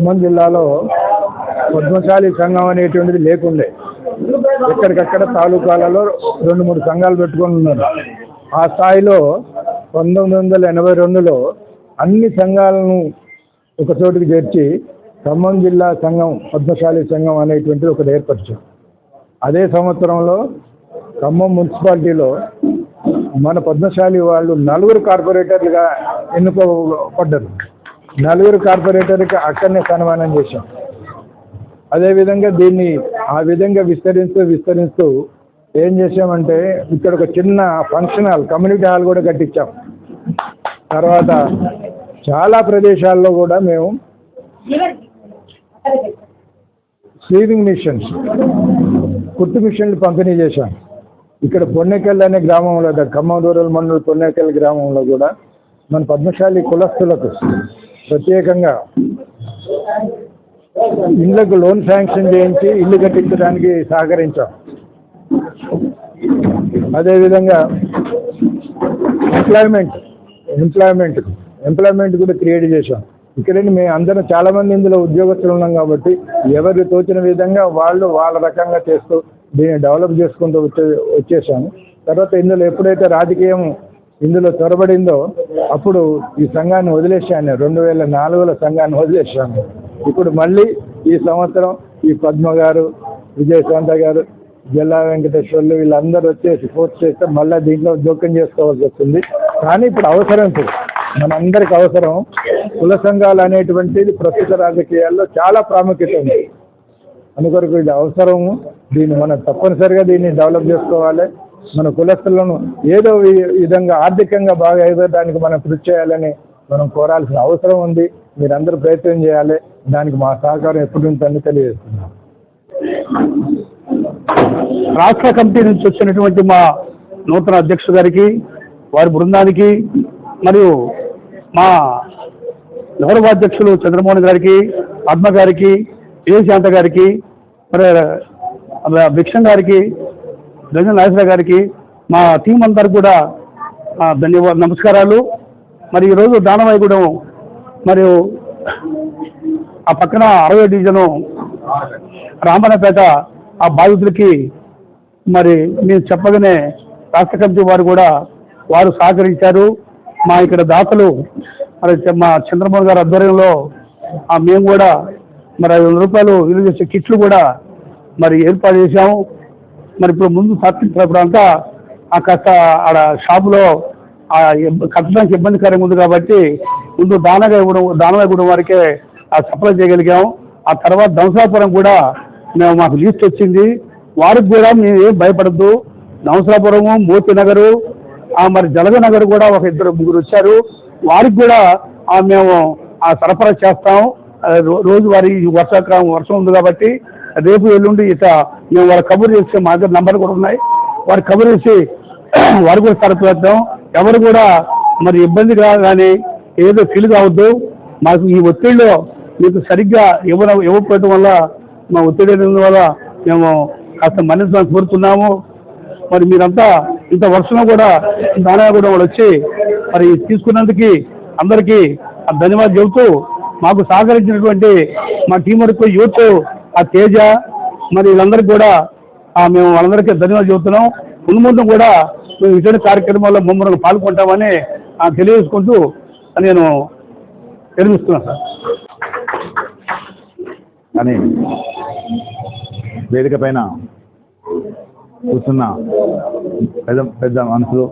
ఖమ్మం జిల్లాలో పద్మశాలి సంఘం అనేటువంటిది లేకుండే. ఎక్కడికక్కడ తాలూకాలలో రెండు మూడు సంఘాలు పెట్టుకొని ఉన్నారు. ఆ స్థాయిలో పంతొమ్మిది వందల ఎనభై రెండులో అన్ని సంఘాలను ఒక చోటుకి చేర్చి ఖమ్మం జిల్లా సంఘం పద్మశాలి సంఘం అనేటువంటిది ఒకటి ఏర్పరిచాం. అదే సంవత్సరంలో ఖమ్మం మున్సిపాలిటీలో మన పద్మశాలి వాళ్ళు నలుగురు కార్పొరేటర్లుగా ఎన్నుకోబడ్డారు. నలుగురు కార్పొరేటర్కి అక్కడనే సన్మానం చేశాం. అదేవిధంగా దీన్ని ఆ విధంగా విస్తరిస్తూ విస్తరిస్తూ ఏం చేసామంటే ఇక్కడ ఒక చిన్న ఫంక్షన్ హాల్ కమ్యూనిటీ హాల్ కూడా కట్టించాం. తర్వాత చాలా ప్రదేశాల్లో కూడా మేము స్లీవింగ్ మిషన్స్ కుట్టు మిషన్లు పంపిణీ చేశాం. ఇక్కడ పొన్నెకల్ అనే గ్రామంలో ఖమ్మం రూరల్ మండలం పొన్నెకల్ గ్రామంలో కూడా మన పద్మశాలి కులస్తులకు ప్రత్యేకంగా ఇళ్ళకు లోన్ శాంక్షన్ చేయించి ఇల్లు కట్టించడానికి సహకరించాం. అదేవిధంగా ఎంప్లాయ్మెంట్ ఎంప్లాయ్మెంట్ ఎంప్లాయ్మెంట్ కూడా క్రియేట్ చేశాం. ఇక్కడండి మేము అందరం చాలామంది ఇందులో ఉద్యోగస్తులు ఉన్నాం కాబట్టి ఎవరు తోచిన విధంగా వాళ్ళు వాళ్ళ రకంగా చేస్తూ దీన్ని డెవలప్ చేసుకుంటూ వచ్చే వచ్చేసాము. తర్వాత ఇందులో ఎప్పుడైతే రాజకీయం ఇందులో చొరబడిందో అప్పుడు ఈ సంఘాన్ని వదిలేశాను రెండు వేల నాలుగులో సంఘాన్ని వదిలేశాను. ఇప్పుడు మళ్ళీ ఈ సంవత్సరం ఈ పద్మ గారు విజయశాంత గారు జిల్లా వెంకటేశ్వర్లు వీళ్ళందరూ వచ్చేసి ఫోర్స్ చేస్తే మళ్ళీ దీంట్లో జోక్యం చేసుకోవాల్సి వస్తుంది. కానీ ఇప్పుడు అవసరం ఇప్పుడు. మనందరికి అవసరం. కుల సంఘాలు అనేటువంటిది ప్రస్తుత రాజకీయాల్లో చాలా ప్రాముఖ్యత ఉంది. అందుకొరకు ఇది అవసరము. దీన్ని మనం తప్పనిసరిగా దీన్ని డెవలప్ చేసుకోవాలి. మన కులస్తులను ఏదో విధంగా ఆర్థికంగా బాగా ఎదగడానికి మనం కృషి చేయాలని మనం కోరాల్సిన అవసరం ఉంది. మీరందరూ ప్రయత్నం చేయాలి. దానికి మా సహకారం ఎప్పుడు ఉంటుందని తెలియజేస్తున్నాం. రాష్ట్ర కమిటీ నుంచి వచ్చినటువంటి మా నూతన అధ్యక్షుడు గారికి వారి బృందానికి మరియు మా గౌరవాధ్యక్షులు చంద్రమోహన్ గారికి పద్మ గారికి విజయశాంత గారికి మరి భిక్షం గారికి గజన్ నాగేశ్వర గారికి మా టీం అందరికి కూడా ధన్యవాద నమస్కారాలు. మరి ఈరోజు దానవాయిగూడెం మరియు ఆ పక్కన అరవై డివిజను రామన్నపేట ఆ బాధితులకి మరి మీరు చెప్పగానే రాష్ట్ర కమిటీ వారు కూడా వారు సహకరించారు. మా ఇక్కడ దాతలు మరి మా చంద్రబాబు గారి ఆధ్వర్యంలో మేము కూడా మరి ఐదు వందల రూపాయలు విలువ చేసే కిట్లు కూడా మరి ఏర్పాటు చేశాము. మరి ఇప్పుడు ముందు సత్- ఇప్పుడు అంతా ఆ కాస్త ఆడ షాపులో ఆ కట్టడానికి ఇబ్బందికరంగా ఉంది కాబట్టి ముందు దానగా ఇవ్వడం దానగా ఇవ్వడం వారికే ఆ సప్లై చేయగలిగాం. ఆ తర్వాత దంసాపురం కూడా మేము మాకు లిస్ట్ వచ్చింది. వారికి కూడా మేము ఏం భయపడద్దు. దంసాపురము మూర్తి నగరు ఆ మరి జలగ నగర్ కూడా ఒక ఇద్దరు ముగ్గురు వచ్చారు. వారికి కూడా ఆ మేము ఆ సరఫరా చేస్తాం. రోజువారీ ఈ వర్షాకాలం వర్షం ఉంది కాబట్టి రేపు ఎల్లుండి ఇట మేము వాళ్ళ కబుర్ చేసే మా దగ్గర నంబర్ కూడా ఉన్నాయి. వారి కబుర్ చేసి వారు కూడా సరఫరా ఎవరు కూడా మరి ఇబ్బందిగా కానీ ఏదో ఫీల్ కావద్దు. మాకు ఈ ఒత్తిడిలో మీకు సరిగ్గా ఇవ్వడం ఇవ్వకపోవడం వల్ల మా ఒత్తిడి వల్ల మేము కాస్త మన్నించడానికి కోరుతున్నాము. మరి మీరంతా ఇంత వర్షంలో కూడా దానాగూడెం వాళ్ళు వచ్చి మరి తీసుకున్నందుకు అందరికీ ధన్యవాదాలు చెబుతూ మాకు సహకరించినటువంటి మా టీం వరకు యూత్ ఆ తేజ మరి వీళ్ళందరికీ కూడా మేము వాళ్ళందరికీ ధన్యవాదాలు చెబుతున్నాం. ముందు ముందు కూడా మేము ఇటువంటి కార్యక్రమాల్లో ముమ్మరం పాల్గొంటామని తెలియజేసుకుంటూ నేను నిర్మిస్తున్నాను సార్. అని వేదిక పైన కూర్చున్న పెద్ద పెద్ద మనుషులు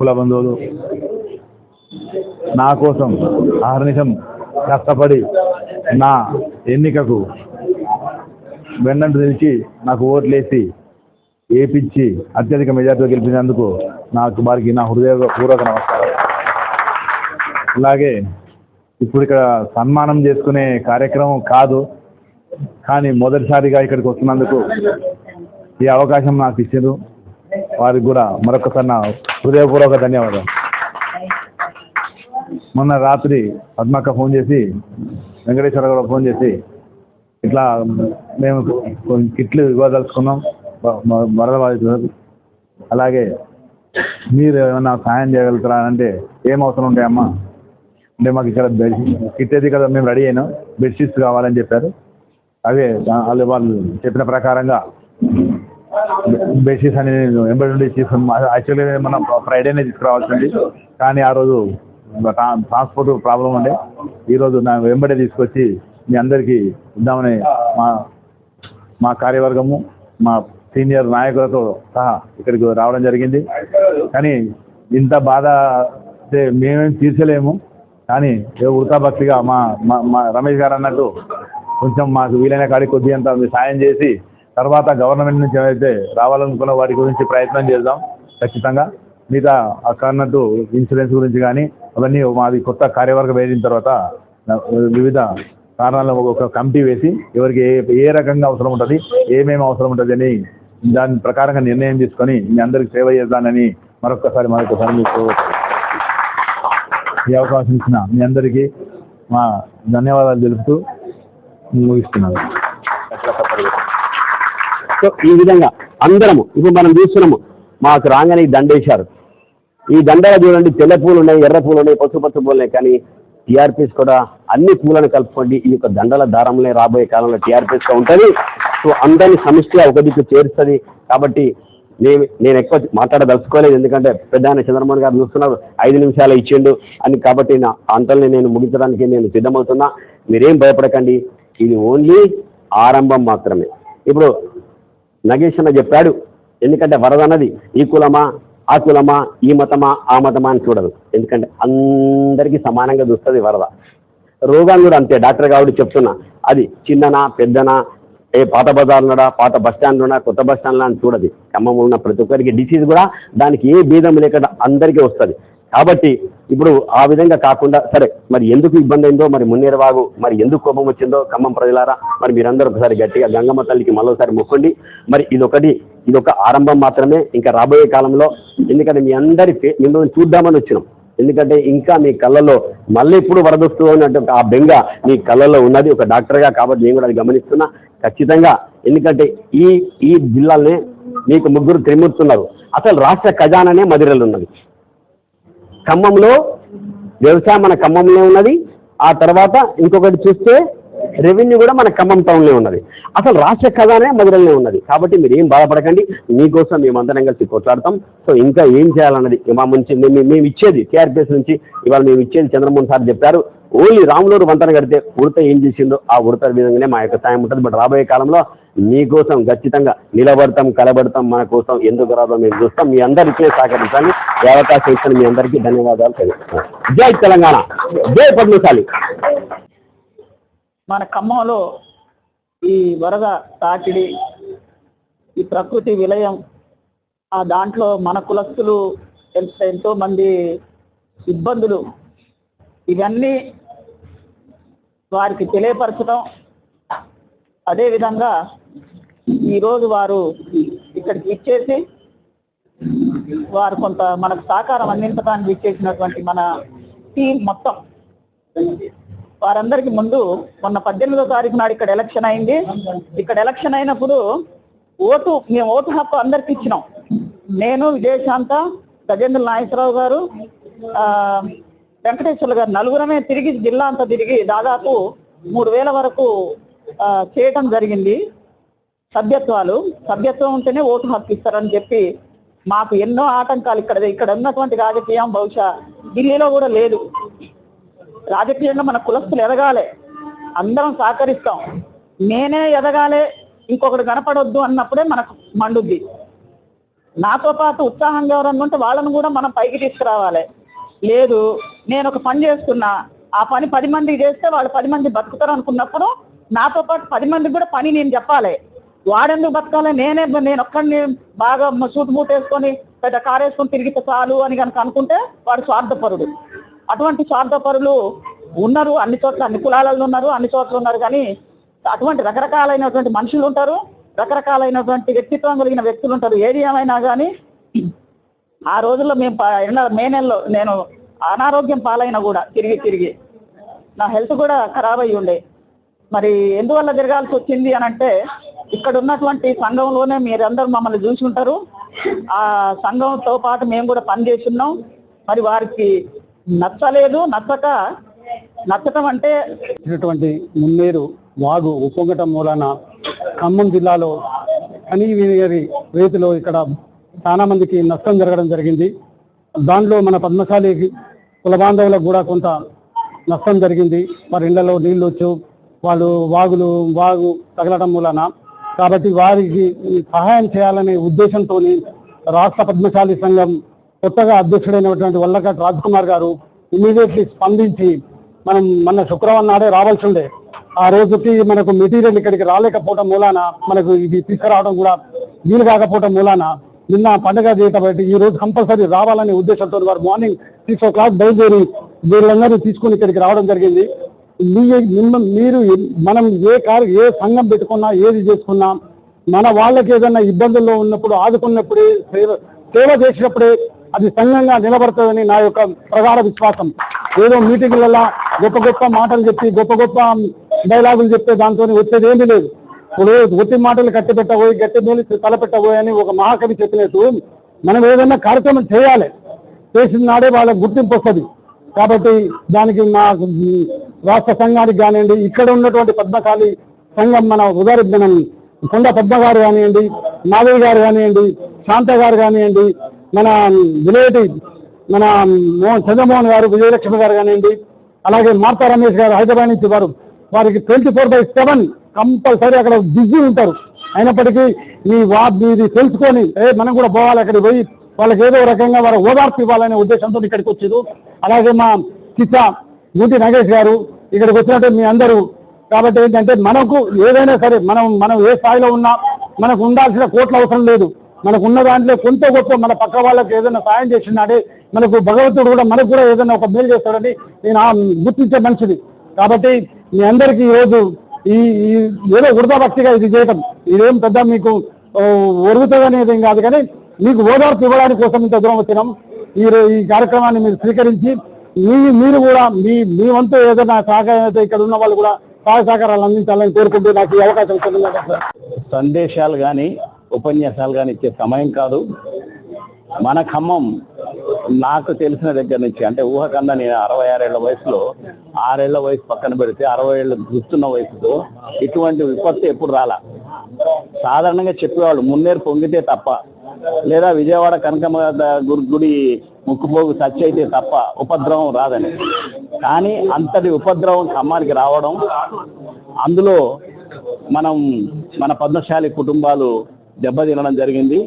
కుల బంధువులు నా కోసం ఆహర్నిశం కష్టపడి నా ఎన్నికకు వెన్నంటి నిలిచి నాకు ఓట్లేసి ఏపించి అత్యధిక మెజార్టీతో గెలిపినందుకు నాకు వారికి నా హృదయపూర్వక నమస్కారం. అలాగే ఇప్పుడు ఇక్కడ సన్మానం చేసుకునే కార్యక్రమం కాదు కానీ మొదటిసారిగా ఇక్కడికి వస్తున్నందుకు ఈ అవకాశం నాకు ఇచ్చారు. వారికి కూడా మరొకసారి నా హృదయపూర్వక ధన్యవాదాలు. మొన్న రాత్రి పద్మక్క ఫోన్ చేసి వెంకటేశ్వర కూడా ఫోన్ చేసి ఇట్లా మేము కొన్ని కిట్లు ఇవ్వదలుచుకున్నాం. వరద బాధితులకు అలాగే మీరు ఏమైనా సాయం చేయగలుగుతారా అంటే ఏం అవసరం ఉంటాయమ్మా అంటే మాకు ఇక్కడ బెడ్ కిట్ అయితే కదా మేము రెడీ అయినాం. బెడ్షీట్స్ కావాలని చెప్పారు. అవే వాళ్ళు వాళ్ళు చెప్పిన ప్రకారంగా బెడ్షీట్స్ అనేది ఎంబడి నుండి తీసుకున్నాం యాక్చువల్లీ మనం ఫ్రైడేనే తీసుకురావాల్సింది కానీ ఆ రోజు ట్రా- ట్రాన్స్పోర్ట్ ప్రాబ్లం ఉండే. ఈరోజు నా వెంబడే తీసుకొచ్చి మీ అందరికీ ఇద్దామని మా మా కార్యవర్గము మా సీనియర్ నాయకులతో సహా ఇక్కడికి రావడం జరిగింది. కానీ ఇంత బాధ అంటే మేమేం తీర్చలేము. కానీ ఏదో ఉడతాభక్తిగా మా మా మా రమేష్ గారు అన్నట్టు కొంచెం మాకు వీలైన కాడికి కొద్దిగా అంత సాయం చేసి తర్వాత గవర్నమెంట్ నుంచి ఏవైతే రావాలనుకున్న వాటి గురించి ప్రయత్నం చేద్దాం ఖచ్చితంగా. మిగతా అక్కడ అన్నట్టు ఇన్సూరెన్స్ గురించి కానీ అవన్నీ మాది కొత్త కార్యవర్గం వేసిన తర్వాత వివిధ కారణాలను ఒక కమిటీ వేసి ఎవరికి ఏ ఏ రకంగా అవసరం ఉంటుంది ఏమేమి అవసరం ఉంటుంది అని దాని ప్రకారంగా నిర్ణయం తీసుకొని మీ అందరికి సేవ చేద్దానని మరొకసారి మరొకసారి మీకు ఈ అవకాశం ఇచ్చిన మీ అందరికీ మా ధన్యవాదాలు తెలుపుతూ ముగిస్తున్నాను. సో ఈ విధంగా అందరము ఇప్పుడు మనం చూస్తున్నాము మాకు రాగానే దండేశారు. ఈ దండగా చూడండి తెల్ల పూలు ఉన్నాయి ఎర్ర పూలు ఉన్నాయి పసుపు పసుపు పూలు ఉన్నాయి కానీ టీఆర్పీస్ కూడా అన్ని పూలను కలుపుకోండి. ఈ యొక్క దండల దారంలో రాబోయే కాలంలో టీఆర్పీస్గా ఉంటుంది. సో అందరినీ సమిష్టిగా ఒక దిక్కు చేరుస్తుంది. కాబట్టి నేను నేను ఎక్కువ మాట్లాడదలుచుకోలేదు. ఎందుకంటే పెద్ద ఆయన చంద్రమోహన్ గారు చూస్తున్నారు. ఐదు నిమిషాలు ఇచ్చిండు అని కాబట్టి నా అంతల్ని నేను ముగించడానికి నేను సిద్ధమవుతున్నా. మీరేం భయపడకండి. ఇది ఓన్లీ ఆరంభం మాత్రమే. ఇప్పుడు నగేష్ అన్న చెప్పాడు. ఎందుకంటే వరద అన్నది ఈ కులమా? ఆ కులమా ఈ మతమా ఆ మతమా అని చూడదు ఎందుకంటే అందరికీ సమానంగా చూస్తుంది వరద. రోగాన్ని కూడా అంతే. డాక్టర్ కాబట్టి చెప్తున్నా. అది చిన్ననా పెద్దనా ఏ పాత బజార్లోడా ఉన్నాడా పాత బస్ స్టాండ్ ఉన్నా కొత్త బస్ స్టాండ్ అని చూడదు. ఖమ్మం ఉన్న ప్రతి ఒక్కరికి డిసీజ్ కూడా దానికి ఏ భేదం లేకుండా అందరికీ వస్తుంది. కాబట్టి ఇప్పుడు ఆ విధంగా కాకుండా సరే మరి ఎందుకు ఇబ్బంది అయిందో మరి మున్నేరవాగు మరి ఎందుకు కోపం వచ్చిందో ఖమ్మం ప్రజలారా మరి మీరందరూ ఒకసారి గట్టిగా గంగమ్మ తల్లికి మరోసారి మొక్కండి. మరి ఇదొకటి ఇదొక ఆరంభం మాత్రమే. ఇంకా రాబోయే కాలంలో ఎందుకంటే మీ అందరి మిమ్మల్ని చూద్దామని వచ్చినాం. ఎందుకంటే ఇంకా మీ కళ్ళలో మళ్ళీ ఇప్పుడు వరదొస్తూ అన్నట్టు ఆ బెంగ మీ కళ్ళలో ఉన్నది ఒక డాక్టర్గా కాబట్టి నేను కూడా అది గమనిస్తున్నా. ఖచ్చితంగా ఎందుకంటే ఈ ఈ జిల్లాలనే మీకు ముగ్గురు త్రిమూర్తున్నారు అసలు రాష్ట్ర ఖజానానే మదిరలు ఉన్నది. ఖమ్మంలో వ్యవసాయం మన ఖమ్మంలో ఉన్నది. ఆ తర్వాత ఇంకొకటి చూస్తే రెవెన్యూ కూడా మన ఖమ్మం టౌన్లో ఉన్నది. అసలు రాష్ట్ర ఖజానే మధురలోనే ఉన్నది. కాబట్టి మీరు ఏం బాధపడకండి. మీకోసం మేము కలిసి కొట్లాడతాం సో ఇంకా ఏం చేయాలన్నది మా నుంచి మేము మేము ఇచ్చేది టీఆర్పీఎస్ నుంచి. ఇవాళ మేము ఇచ్చేది చంద్రమోహన్ సార్ చెప్పారు. ఓన్లీ రాములూరు వంతన కడితే ఉడత ఏం చేసిందో ఆ ఉడత విధంగానే మా యొక్క సాయం ఉంటుంది. బట్ రాబోయే కాలంలో మీకోసం ఖచ్చితంగా నిలబడతాం కలబడతాం మన కోసం ఎందుకు రాదో మేము చూస్తాం. మీ అందరికీ సహకరించాలి ఈ అవకాశం ఇచ్చిన మీ అందరికీ ధన్యవాదాలు తెలుపుతున్నాను జై తెలంగాణ. జై పద్మశాలి. మన ఖమ్మంలో ఈ వరద తాకిడి ఈ ప్రకృతి విలయం ఆ దాంట్లో మన కులస్తులు ఎంత ఎంతో మంది ఇబ్బందులు ఇవన్నీ వారికి తెలియపరచడం అదేవిధంగా ఈరోజు వారు ఇక్కడికి ఇచ్చేసి వారు కొంత మనకు సహకారం అందించడానికి ఇచ్చేసినటువంటి మన టీం మొత్తం. వారందరికీ ముందు మొన్న పద్దెనిమిదో తారీఖు నాడు ఇక్కడ ఎలక్షన్ అయింది. ఇక్కడ ఎలక్షన్ అయినప్పుడు ఓటు మేము ఓటు హక్కు అందరికి ఇచ్చినాం. నేను విజయశాంత గజేంద్ర నాగేశ్వరరావు గారు వెంకటేశ్వర్లు గారు నలుగురమే తిరిగి జిల్లా అంతా తిరిగి దాదాపు మూడు వేల వరకు చేయటం జరిగింది. సభ్యత్వాలు సభ్యత్వం ఉంటేనే ఓటు హక్కు ఇస్తారని చెప్పి మాకు ఎన్నో ఆటంకాలు ఇక్కడ ఇక్కడ ఉన్నటువంటి రాజకీయం బహుశా ఢిల్లీలో కూడా లేదు. రాజకీయంగా మన కులస్తులు ఎదగాలి. అందరం సహకరిస్తాం. నేనే ఎదగాలి ఇంకొకటి కనపడొద్దు అన్నప్పుడే మనకు మండుద్ది. నాతో పాటు ఉత్సాహంగా ఎవరన్నా ఉంటే వాళ్ళను కూడా మనం పైకి తీసుకురావాలి. లేదు నేను ఒక పని చేస్తున్నా ఆ పని పది మందికి చేస్తే వాళ్ళు పది మంది బతుకుతారు అనుకున్నప్పుడు నాతో పాటు పది మందికి కూడా పని నేను చెప్పాలి. వాడెందుకు బతకాలి? నేనే నేను ఒక్కడిని బాగా సూటు మూట వేసుకొని పెద్ద కారు వేసుకొని తిరిగితే చాలు అని కనుక అనుకుంటే వాడు స్వార్థపరుడు. అటువంటి స్వార్థపరులు ఉన్నారు అన్ని చోట్ల అన్ని కులాలలో ఉన్నారు అన్ని చోట్ల ఉన్నారు కానీ అటువంటి రకరకాలైనటువంటి మనుషులు ఉంటారు రకరకాలైనటువంటి వ్యక్తిత్వం కలిగిన వ్యక్తులు ఉంటారు. ఏది ఏమైనా కానీ ఆ రోజుల్లో మేము మే నెలలో నేను అనారోగ్యం పాలైన కూడా తిరిగి తిరిగి. నా హెల్త్ కూడా ఖరాబ్ అయ్యి ఉండే. మరి ఎందువల్ల తిరగాల్సి వచ్చింది అని అంటే ఇక్కడ ఉన్నటువంటి సంఘంలోనే మీరందరూ మమ్మల్ని చూసి ఉంటారు. ఆ సంఘంతో పాటు మేము కూడా పనిచేస్తున్నాం మరి వారికి నచ్చలేదు నచ్చక నచ్చటం అంటే ఇటువంటి మున్నేరు వాగు ఉప్పొంగటం మూలాన ఖమ్మం జిల్లాలో కనీవిని రీతిలో ఇక్కడ చాలా మందికి నష్టం జరగడం జరిగింది. దానిలో మన పద్మశాలి కుల బాంధవులకు కూడా కొంత నష్టం జరిగింది. వారి ఇళ్ళలో నీళ్ళు వచ్చు వాళ్ళు వాగులు వాగు తగలడం వలన కాబట్టి వారికి సహాయం చేయాలనే ఉద్దేశంతో రాష్ట్ర పద్మశాలి సంఘం కొత్తగా అధ్యక్షుడైనటువంటి వల్లకట్ రాజ్ కుమార్ గారు ఇమీడియట్లీ స్పందించి మనం మన శుక్రవారం నాడే రావాల్సి ఉండే. ఆ రోజుకి మనకు మెటీరియల్ ఇక్కడికి రాలేకపోవడం మూలాన మనకు ఇది తీసుకురావడం కూడా వీలు కాకపోవడం మూలాన నిన్న పండుగ చేయటం బట్టి ఈ రోజు కంపల్సరీ రావాలనే ఉద్దేశంతో వారు మార్నింగ్ సిక్స్ ఓ క్లాక్ బయలుదేరి వీళ్ళందరూ తీసుకుని ఇక్కడికి రావడం జరిగింది. మీ మీరు మనం ఏ కార్ ఏ సంఘం పెట్టుకున్నా ఏది చేసుకున్నా మన వాళ్ళకి ఏదైనా ఇబ్బందుల్లో ఉన్నప్పుడు ఆదుకున్నప్పుడే సేవ సేవ చేసినప్పుడే అది సంఘంగా నిలబడుతుందని నా యొక్క ప్రగాఢ విశ్వాసం. ఏదో మీటింగులలో గొప్ప గొప్ప మాటలు చెప్పి గొప్ప గొప్ప డైలాగులు చెప్తే దాంతో వచ్చేది ఏమీ లేదు. ఇప్పుడు ఒత్తి మాటలు కట్టి పెట్టబోయి గట్టి మేలు తలపెట్టబోయి అని ఒక మహాకవి చెప్పినట్టు మనం ఏదైనా కార్యక్రమం చేయాలి. చేసిన నాడే వాళ్ళకి గుర్తింపు వస్తుంది. కాబట్టి దానికి మా రాష్ట్ర సంఘానికి కానివ్వండి ఇక్కడ ఉన్నటువంటి పద్మకాళి సంఘం మన ఉదారి మనం కొండ పద్మ గారు కానివ్వండి మాధవి గారు కానివ్వండి శాంత గారు కానివ్వండి మన విలేటి మన మోహన్ చంద్రమోహన్ గారు విజయలక్ష్మి గారు కానివ్వండి అలాగే మార్తా రమేష్ గారు హైదరాబాద్ నుంచి వారు వారికి twenty four by seven compulsory అక్కడ బిజీ ఉంటారు. అయినప్పటికీ మీ వా మీది తెలుసుకొని ఏ మనం కూడా పోవాలి అక్కడికి పోయి వాళ్ళకి ఏదో రకంగా వారు ఓదార్పు ఇవ్వాలనే ఉద్దేశంతో ఇక్కడికి వచ్చారు. అలాగే మా చిత్త యూటి నాగేష్ గారు ఇక్కడికి వచ్చినట్టు మీ అందరూ. కాబట్టి ఏంటంటే మనకు ఏదైనా సరే మనం మనం ఏ స్థాయిలో ఉన్నా మనకు ఉండాల్సిన కోట్ల అవసరం లేదు. మనకు ఉన్న దాంట్లో కొంత గొప్ప మన పక్క వాళ్ళకి ఏదైనా సాయం చేసినాడే మనకు భగవంతుడు కూడా మనకు కూడా ఏదైనా ఒక మేలు చేస్తాడని నేను గుర్తించే మంచిది కాబట్టి మీ అందరికీ ఈరోజు ఈ ఏదో వృధా భక్తిగా ఇది చేయటం. ఇదేం పెద్ద మీకు ఒరుగుతుంది అనేది కాదు కానీ మీకు ఓదార్పు ఇవ్వడానికి కోసం ఇంత దూరం వచ్చినాం. ఈ ఈ కార్యక్రమాన్ని మీరు స్వీకరించి మీ మీరు కూడా మీ మీ వంతు ఏదైనా సహకారం అయితే ఇక్కడ ఉన్న వాళ్ళు కూడా సహాయ సహకారాలు అందించాలని కోరుకుంటూ నాకు ఈ అవకాశం సార్. సందేశాలు కానీ ఉపన్యాసాలు కానీ ఇచ్చే సమయం కాదు. మన ఖమ్మం నాకు తెలిసిన దగ్గర నుంచి అంటే ఊహకన్నా నేను అరవై ఆరేళ్ళ వయసులో ఆరేళ్ళ వయసు పక్కన పెడితే అరవై ఏళ్ళు గుర్తున్న వయసుతో ఇటువంటి విపత్తు ఎప్పుడు రాలా? సాధారణంగా చెప్పేవాళ్ళు మున్నేరు పొంగితే తప్ప. లేదా విజయవాడ కనకమ్మ గుడి ముక్కుపోగు సచ్చి అయితే తప్ప ఉపద్రవం రాదని. కానీ అంతటి ఉపద్రవం ఖమ్మానికి రావడం అందులో మనం మన పద్మశాలి కుటుంబాలు దెబ్బతినడం జరిగింది.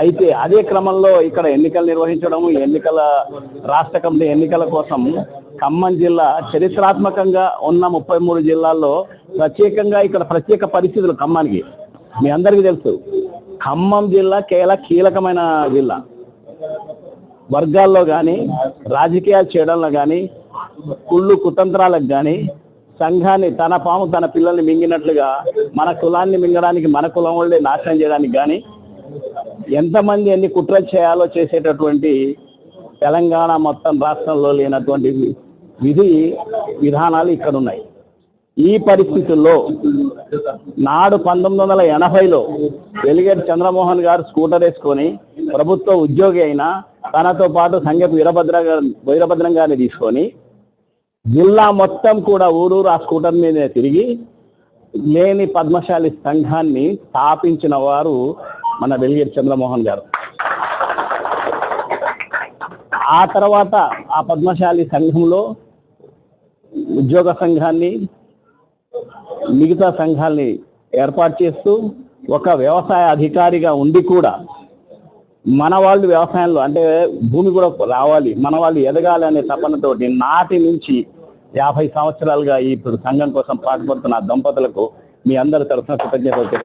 అయితే అదే క్రమంలో ఇక్కడ ఎన్నికలు నిర్వహించడము ఎన్నికల రాష్ట్ర కమిటీ ఎన్నికల కోసం ఖమ్మం జిల్లా చరిత్రాత్మకంగా ఉన్న ముప్పై మూడు జిల్లాల్లో ప్రత్యేకంగా ఇక్కడ ప్రత్యేక పరిస్థితులు ఖమ్మానికి. మీ అందరికీ తెలుసు. ఖమ్మం జిల్లా చాలా కీలకమైన జిల్లా. వర్గాల్లో కానీ రాజకీయాలు చేయడంలో కానీ కుళ్ళు కుతంత్రాలకు కానీ సంఘాన్ని తన పాము తన పిల్లల్ని మింగినట్లుగా మన కులాన్ని మింగడానికి మన కులం వాళ్ళే నాశనం చేయడానికి కానీ ఎంతమంది ఎన్ని కుట్రలు చేయాలో చేసేటటువంటి తెలంగాణ మొత్తం రాష్ట్రంలో లేనటువంటి విధి విధానాలు ఇక్కడ ఉన్నాయి ఈ పరిస్థితుల్లో నాడు పంతొమ్మిది వందల ఎనభైలో వెలిగేటి చంద్రమోహన్ గారు స్కూటర్ వేసుకొని ప్రభుత్వ ఉద్యోగి అయినా తనతో పాటు సంగపు వీరభద్ర వీరభద్రం గారిని తీసుకొని జిల్లా మొత్తం కూడా ఊరూరు ఆ స్కూటర్ మీదే తిరిగి లేని పద్మశాలి సంఘాన్ని స్థాపించిన వారు మన వెలిగేటి చంద్రమోహన్ గారు. ఆ తర్వాత ఆ పద్మశాలి సంఘంలో ఉద్యోగ సంఘాన్ని మిగతా సంఘాల్ని ఏర్పాటు చేస్తూ ఒక వ్యవసాయ అధికారిగా ఉండి కూడా మన వాళ్ళు వ్యవసాయంలో అంటే భూమి కూడా రావాలి మన వాళ్ళు ఎదగాలి అనే తపనతోటి నాటి నుంచి యాభై సంవత్సరాలుగా ఈ ఇప్పుడు సంఘం కోసం పాటుపడుతున్న దంపతులకు మీ అందరి తరఫున కృతజ్ఞతలు